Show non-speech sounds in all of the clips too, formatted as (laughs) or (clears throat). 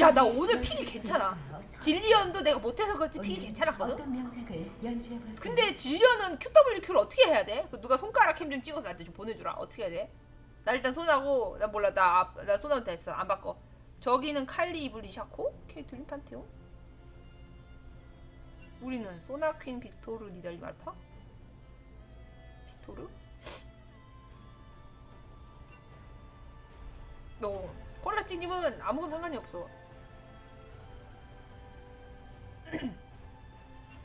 야, 나 오늘 픽이 괜찮아. 질리언도 내가 못해서 그렇지 픽이 괜찮았거든? 근데 질리언은 QWQ를 어떻게 해야 돼? 그 누가 손가락 캠 좀 찍어서 나한테 좀 보내주라. 어떻게 해야 돼? 나 일단 손하고 나 몰라 나, 앞- 나 손하고 다 했어 안 바꿔 저기는 칼리 이블 리 샤코 케이틀린 판테온 우리는 소나 퀸 빅토르 니달리 말파 빅토르 너 콜라찌님은 아무건 상관이 없어 (clears throat)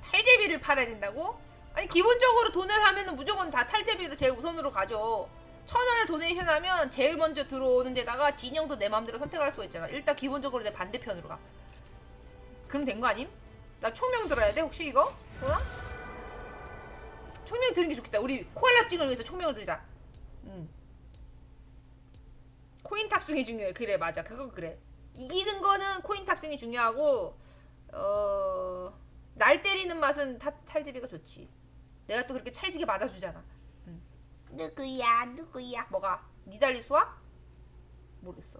탈제비를 팔아야 된다고? 아니 기본적으로 돈을 하면은 무조건 다 탈제비로 제일 우선으로 가죠. 천 원을 도네이션 하면 제일 먼저 들어오는 데다가 진영도 내 마음대로 선택할 수가 있잖아. 일단 기본적으로 내 반대편으로 가. 그럼 된 거 아님? 나 총명 들어야 돼 혹시 이거? 뭐야? 총명 드는 게 좋겠다. 우리 코알라 찍을 위해서 총명을 들자. 음. 코인 탑승이 중요해. 그래 맞아. 그거 그래. 이기는 거는 코인 탑승이 중요하고 어. 날 때리는 맛은 타, 탈지비가 좋지. 내가 또 그렇게 찰지게 맞아주잖아. 응. 누구야, 누구야? 뭐가? 니달리 수학? 모르겠어.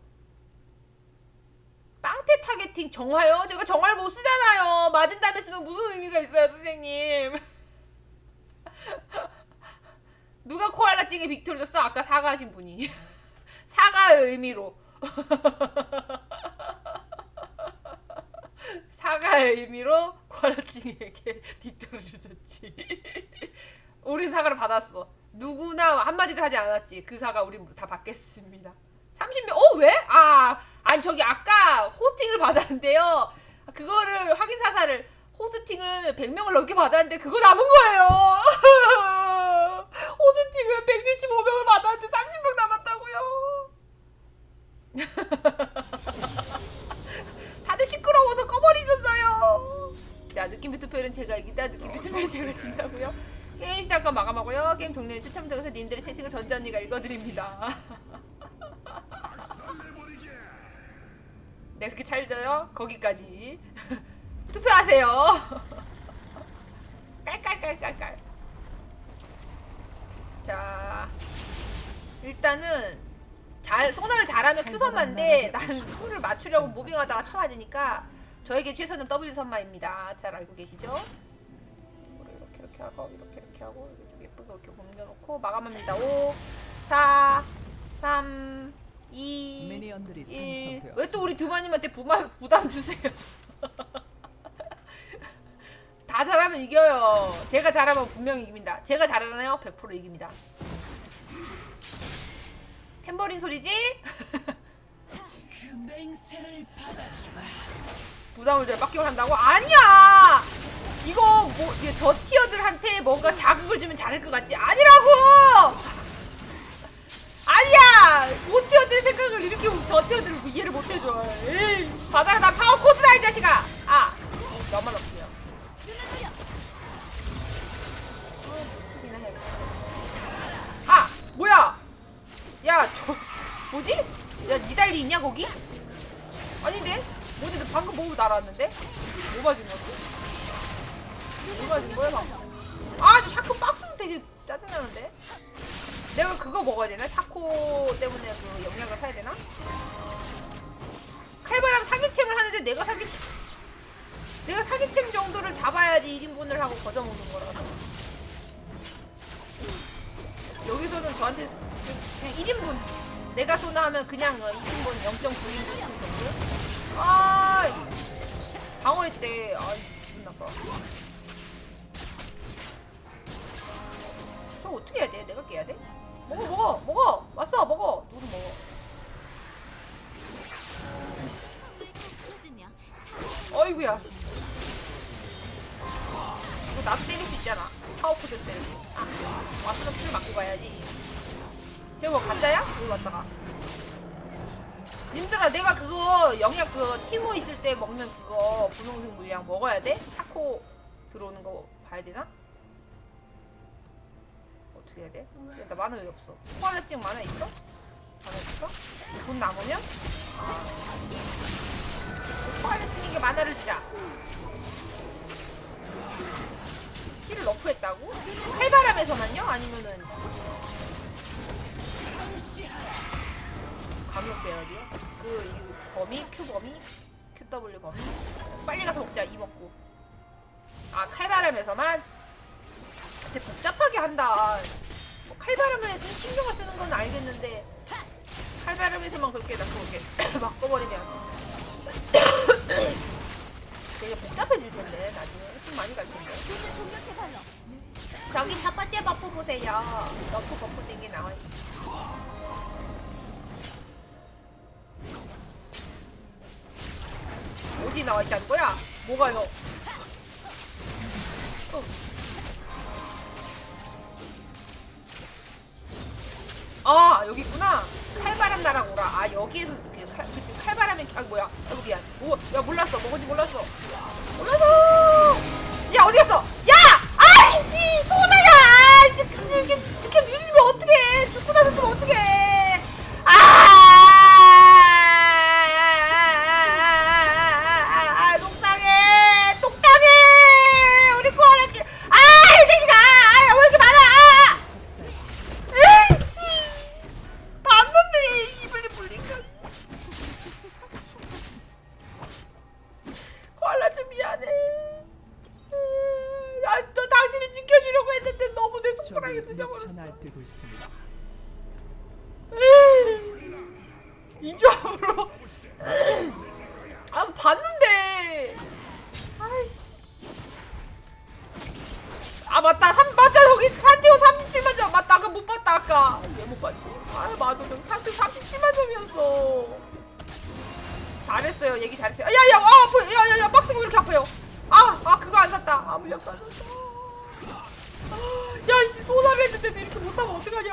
빵태 타겟팅 정화요? 제가 정화를 못 쓰잖아요. 맞은 다음에 쓰면 무슨 의미가 있어요, 선생님? (laughs) 누가 코알라 찡에 빅토리 줬어? 아까 사과하신 분이. (laughs) 사과의 의미로. (laughs) 사과의 의미로 코알라찡에게 빅토리를 줬지. 우리 사과를 받았어. 누구나 한마디도 하지 않았지. 그 사과 우리 다 받겠습니다. 30명, 어, 왜? 아, 아니, 저기 아까 호스팅을 받았는데요. 그거를 확인 사살을, 호스팅을 100명을 넘게 받았는데 그거 남은 거예요. (laughs) 호스팅을 165명을 받았는데 30명 남았다고요. (laughs) 다들 시끄러워서 꺼버리셨어요. 자, 느낌표 투표는 제가 이기다, 느낌표 투표는 제가 진다고요. 게임 시작과 마감하고요. 게임 동료의 추첨 적에서 님들의 채팅을 전자 언니가 읽어드립니다. (laughs) 네, 그렇게 찰져요? 거기까지. (laughs) 투표하세요. 깔깔깔깔깔. 자, 일단은 잘 소나를 잘하면 Q 선마인데 나는 Q를 맞추려고 무빙하다가 쳐맞으니까 저에게 최선은 W 선마입니다. 잘 알고 계시죠? 이렇게 이렇게 하고 이렇게 이렇게 하고 예쁘게 이렇게 옮겨놓고 마감합니다. 5, 4, 3, 2, 미니언들이 1. 생성되었습니다. 왜또 우리 두마님한테 부마, 부담 주세요? (laughs) 다 잘하면 이겨요. 제가 잘하면 분명히 이깁니다. 제가 잘하나요? 100% 이깁니다. 탬버린 소리지? (laughs) 부담을 줘야 빡김을 한다고? 아니야! 이거 뭐, 이게 저 티어들한테 뭔가 자극을 주면 잘할 것 같지? 아니라고! (laughs) 아니야! 못 티어들 생각을 이렇게 저 티어들을 이해를 못 해줘. 에이, 받아라, 나 파워 코드다, 이 자식아! 아! 너만 없으면. 아! 뭐야! 야, 저, 뭐지? 야, 니달리 있냐, 거기? 아닌데? 뭐지, 너 방금 보고 날아왔는데? 뭐 맞은 거지? 뭐 맞은 거야, 방금? 아, 저 샤코 박스는 되게 짜증나는데? 내가 그거 먹어야 되나? 샤코 때문에 그 영양을 사야 되나? 칼바람 사기챔을 하는데 내가 사기챔 내가 사기챔 정도를 잡아야지 1인분을 하고 거저 먹는 거라서 여기서는 저한테 그냥 1인분. 내가 쏘나 하면 그냥 1인분 0.9인분 정도? 아 방어했대. 아 기분 나빠. 저 어떻게 해야 돼? 내가 깨야 돼? 먹어 먹어 먹어! 왔어 티모 있을 때 먹는 그거 분홍색 물량 먹어야 돼? 샤코 들어오는 거 봐야 되나? 어떻게 해야 돼? 야, 나 만화 왜 없어? 코알렛증 만화 있어? 만화 있어? 돈 남으면? 코알렛증에게 만화를 주자 키를 너프했다고? 칼바람에서만요? 아니면은 광역 배열이요? 그 이 범위? Q 범위? QW 범위? 빨리 가서 먹자 이 먹고 아 칼바람에서만? 근데 복잡하게 한다 뭐 칼바람에서 신경을 쓰는 건 알겠는데 칼바람에서만 그렇게 나 그렇게 (coughs) 바꿔버리면 (coughs) 되게 복잡해질 텐데 나중에 좀 많이 갈 텐데 저기 첫 번째 버프 보세요 너프 버프 된게 나와요 어 나와 있다는 거야? 뭐가요? 어. 아 여기 있구나 칼바람 나랑 오라 아 여기에서 그 칼, 그치 칼바람이 아 뭐야 아이고 미안 오야 몰랐어 몰랐어 몰랐어 코알라지 미안해. 야너 당신을 지켜주려고 했는데 너무 내 손가락에 적이 늦어버렸어. 미쳐 날뛰고 있습니다. 이 조합으로. 아 봤는데. 아이씨. 아 맞다. 삼 맞아. 여기 판테온 37만 점. 맞다. 아까 못 봤다 아까. 왜 못 봤지. 아 맞아. 저기 판테온 37만 점이었어 잘했어요. 얘기 잘했어요. 야야 아 아파요 야야야 박스가 왜 이렇게 아파요. 아 아 그거 안 샀다. 아 물렸다 안 샀다. 야 씨 소나를 했는데도 이렇게 못하면 어떡하냐.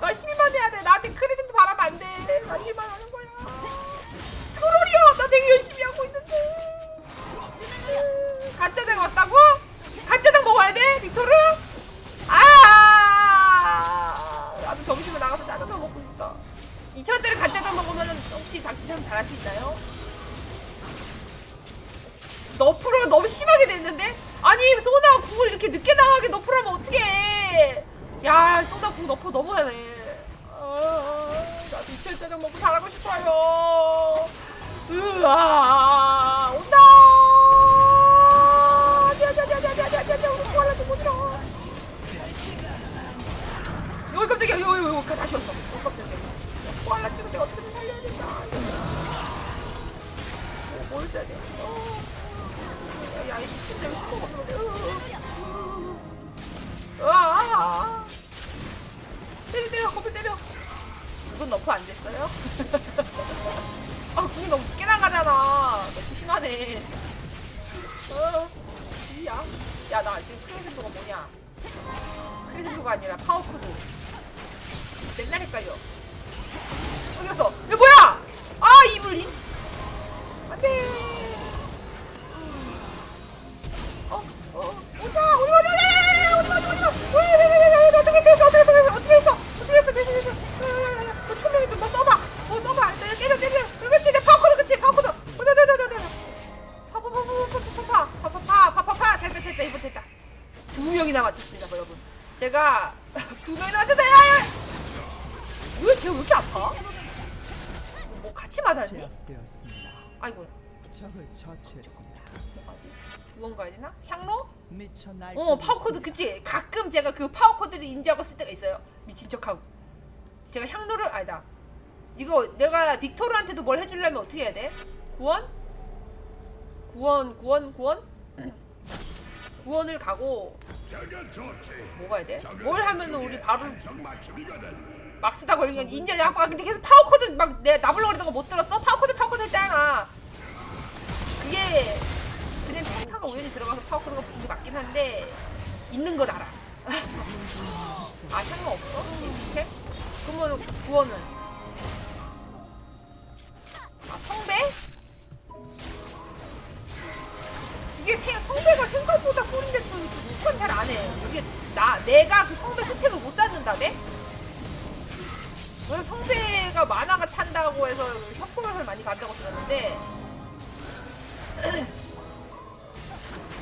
나 힐만 해야 돼. 나한테 크리센트 바라면 안 돼나 힐만 하는 거야. 트롤이야 나 되게 열심히 하고 있는데. 가짜장 왔다고? 가짜장 먹어야 돼 빅토르? 2차원짜리 가짜자 먹으면 혹시 당신처럼 잘할 수 있나요? 너프로가 너무 심하게 됐는데? 아니 소나 궁을 이렇게 늦게 나가게 너프라면 어떡해? 야 소나 궁 너프 너무하네. 아, 나 미철짜장 먹고 잘하고 싶어요. 으아 아, 아, 온다! 아니야아니야아니야아니야아니야 우리 코알라 좀 보지라 여기 깜짝이야. 여기 여기 다시 왔어. 코알라 때 어떻게든 살려야 된다 어, 뭘 써야 돼 어. 야, 이 시킨 대로 슈퍼 먹는 건데. 으 아! 때려, 때려, 거기 때려. 그건 너프 안 됐어요? (laughs) 아, 궁이 너무 늦게 나가잖아. 너무 심하네. 어, 이야. 야, 나 지금 크리센토가 뭐냐? 크리센토가 아니라 파워코드. 맨날 헷갈려. 갔어? 야, 뭐야! 아, 이블린. 안 돼. 처치했습니다. 두번 가야 되나? 향로? 미쳐 날뛰고 어 파워코드. 그치 가끔 제가 그 파워코드를 인지하고 쓸 때가 있어요 미친 척하고 제가 향로를 아니다 이거 내가 빅토르한테도 뭘 해주려면 어떻게 해야 돼? 구원? 구원 구원 구원? 구원을 가고 뭐 가야 돼? 뭘 하면은 우리 바로 막 쓰다 건 인제 아까 근데 계속 파워코드 막 내 나불러 그러던 거 못 들었어? 파워코드 파워코드 했잖아 그게 그냥 평타가 우연히 들어가서 파워코드가 붙은 게 맞긴 한데 있는 건 알아 아 향로 없어? 미체? 그러면 구원은 아 성배? 이게 세- 성배가 생각보다 꿀인데 또 추천 잘 안 해. 이게 나 내가 그 성배 스택을 못 쌓는다네? 그래서 성배가 만화가 찬다고 해서 협곡에서 많이 간다고 들었는데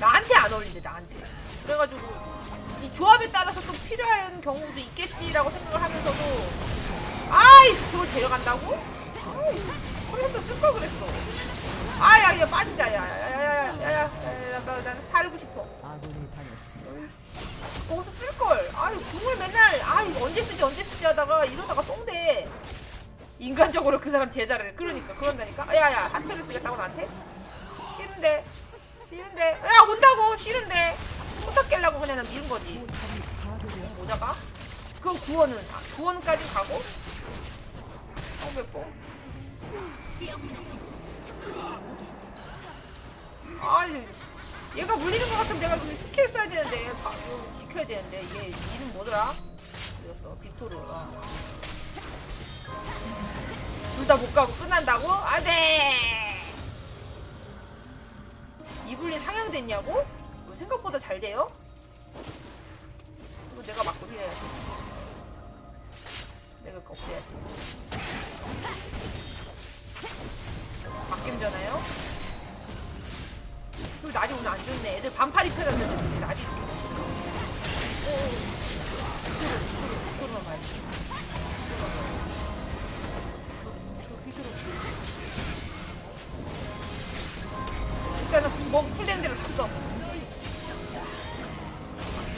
나한테 안 어울린대 나한테. 그래가지고 이 조합에 따라서 좀 필요한 경우도 있겠지라고 생각을 하면서도 아이 저걸 데려간다고? 콜레도 쓸걸 그랬어. 아야 야 빠지자. 야야야야야야야나 사르고 싶어. 아군이 당했습니다. 거기서 쓸걸. 아유 궁을 맨날 아유 언제 쓰지 언제 쓰지 하다가 이러다가 똥대 인간적으로 그 사람 제자를 그러니까 그런다니까? 야야 하트를 쓰겠다고 나한테 싫은데. 싫은데. 야 온다고. 싫은데. 포탑 깰라고 그냥 난 미룬 거지. 모자가? 그럼 구원은? 아, 구원까지 가고? 성백봉 아니 얘가 물리는 것 같으면 내가 그 스킬 써야 되는데. 바, 이거 지켜야 되는데. 얘 이름 뭐더라? 이었어. 빅토르가 둘다 못 가고 끝난다고? 안돼 이블린 상향됐냐고? 이거 생각보다 잘 돼요? 이거 내가 맞고 힐해야지. 내가 그거 없애야지. 바뀌면잖아요? 그리고 날이 오늘 안 좋네. 애들 반팔 입혀놨는데 왜 날이 이렇게 오 비토로만 말이지 비토로 그러니까 나뭐 풀된 대로 샀어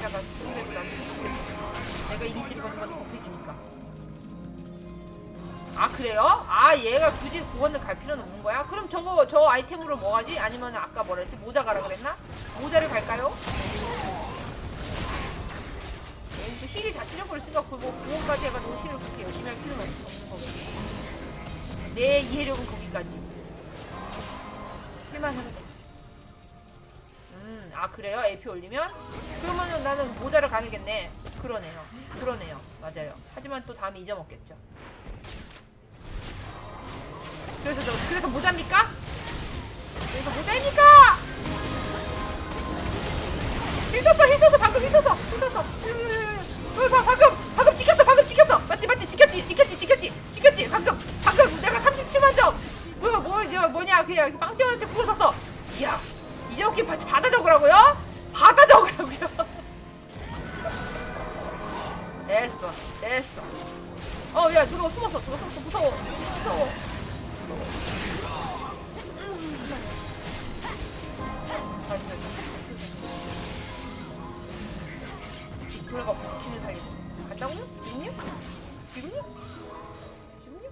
내가 돈 내고 나도 못 쓰겠어 내가 이니시를 거는 건 복색이니까 아 그래요? 아 얘가 굳이 구원을 갈 필요는 없는 거야? 그럼 저거 저 아이템으로 뭐 하지? 아니면 아까 뭐라 했지? 모자 가라 그랬나? 모자를 갈까요? 얘는 또 힐이 자체적으로 생각 그거 구원까지 해가지고 힐을 그렇게 열심히 할 필요는 없- 없는 거겠지 내 이해력은 거기까지 힐만 돼 음, 아 그래요? AP 올리면? 그러면은 나는 모자를 가능겠네. 그러네요. 그러네요. 맞아요. 하지만 또 다음에 잊어먹겠죠. 그래서 저 그래서 모자입니까? 그래서 모자입니까? 힐 썼어 힐 썼어. 방금 힐 썼어. 힐 썼어. 어, 봐, 방금 방금 지켰어 방금 지켰어. 맞지 맞지? 지켰지 지켰지 지켰지 지켰지. 방금 방금 내가 37만 점. 그거 뭐 저, 뭐냐? 그냥 빵떼한테 풀 썼어. 이야 받 받아 적으라고요? 받아 적으라고요 (laughs) 됐어 됐어 어야 누가 숨었어 누가 숨었어 무서워 무서워 돌아가 없어 귀는 살리고 간다고요? 지금요? 지금요? 지금요?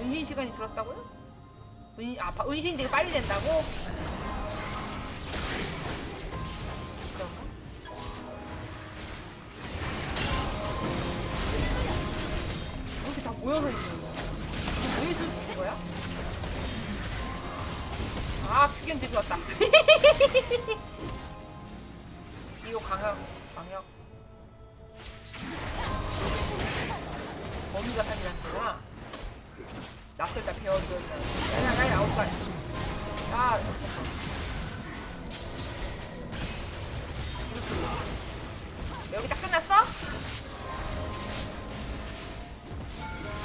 은신 시간이 줄었다고요? 은, 아, 바- 은신이 되게 빨리 된다고? 범위가 살이란구나. 낯설다 배워줘. 야야, 야야, 아웃가. 아, 됐어. 여기 딱 끝났어?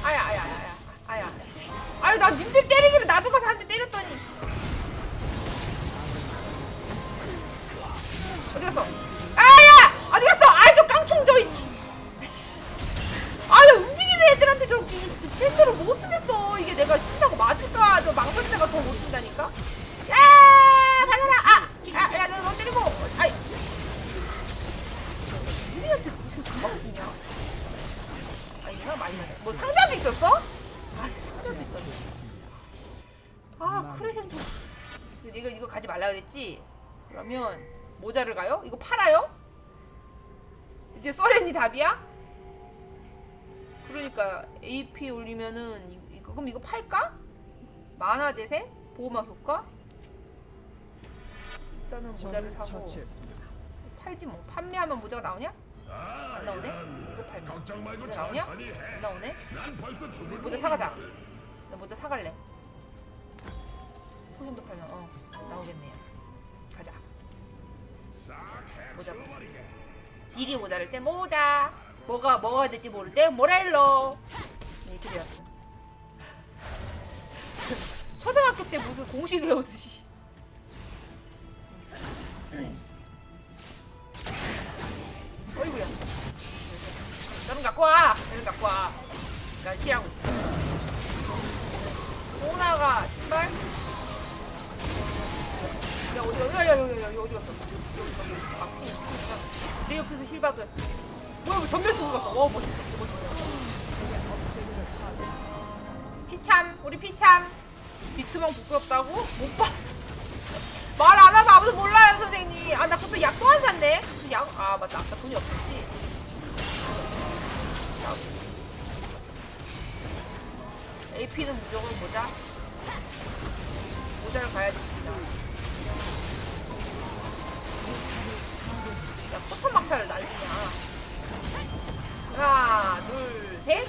아야, 아야, 아야, 아야. 씨. 아유, 나 님들 때리기를 가 저 캔들을 못 쓰겠어. 이게 내가 쓴다고 맞을까? 저 망설일 때가 더 못 쓴다니까? 야! 받아라! 아! 야, 야, 너, 너 때리고! 아이. 우리한테 그렇게 금방 죽냐? 아, 이거 많이 맞아. 뭐 상자도 있었어? 아, 상자도 있었네. 아, 크레센토. 이거, 이거 가지 말라 그랬지? 그러면 모자를 가요? 이거 팔아요? 이제 써렌이 답이야? 그러니까 AP 올리면은 이- 이거 그럼 이거 팔까? 만화 재생? 보호막 효과? 일단은 모자를 적을 사고 처치했습니다. 팔지 뭐 판매하면 모자가 나오냐? 안 나오네? 이거 팔면 걱정 말고 나오냐? 천천히 해. 안 나오네? 난 벌써 우리 죽을 모자 사가자 나 모자 사갈래 포션도 팔면 어 나오겠네요 가자 싹 모자. 딜이 모자랄 때 모자 뭐가 뭐가 될지 모를 때 모렐로. 네, 이렇게 되었어 (laughs) 초등학교 때 무슨 공식 외우듯이 뒤트만 부끄럽다고 못 봤어. (laughs) 말 안 하면 아무도 몰라요 선생님. 아 나 그것도 약또안 샀네. 약아 맞다 아까 돈이 없었지. AP는 무조건 모자. 모자를 가야 됩니다. 야, 포탄 막타를 날리냐. 하나, 둘, 셋.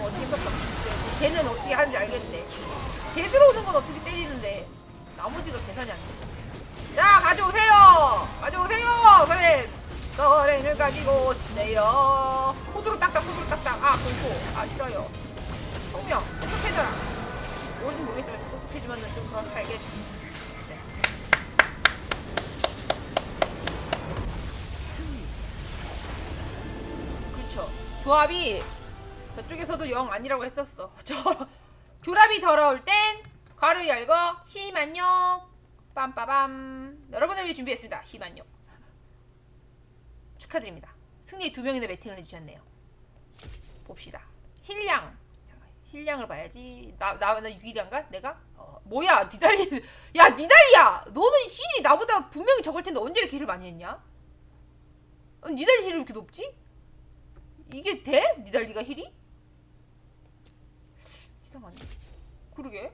어, 어떻게 썼다. 쟤는 어떻게 하는지 알겠네. 쟤 들어오는 건 어떻게 때리는데, 나머지가 계산이 안 돼. 자, 가져오세요! 가져오세요! 그래, 너랭을 가지고 오세요. 호두로 딱딱, 호두로 딱딱. 아, 공포. 아, 싫어요. 성명, 똑똑해져라. 뭔지 모르겠지만 똑똑해지면 좀더 살겠지. 조합이 저쪽에서도 영 아니라고 했었어. (laughs) 저 조합이 더러울 땐 가루 열고 시만요. 빰빠밤. 여러분을 위해 준비했습니다. 시만요. 축하드립니다. 승리 두 명이나 매팅을 해주셨네요. 봅시다. 힐량. 자, 힐량을 봐야지. 나, 나, 나 유일한가? 내가? 어, 뭐야, 니달리. (laughs) 야, 니달리야! 너는 힐이 나보다 분명히 적을 텐데 언제 이렇게 힐을 많이 했냐? 어, 니달리 힐이 이렇게 높지? 이게 돼? 니달리가 힐이? 이상하네. 그러게.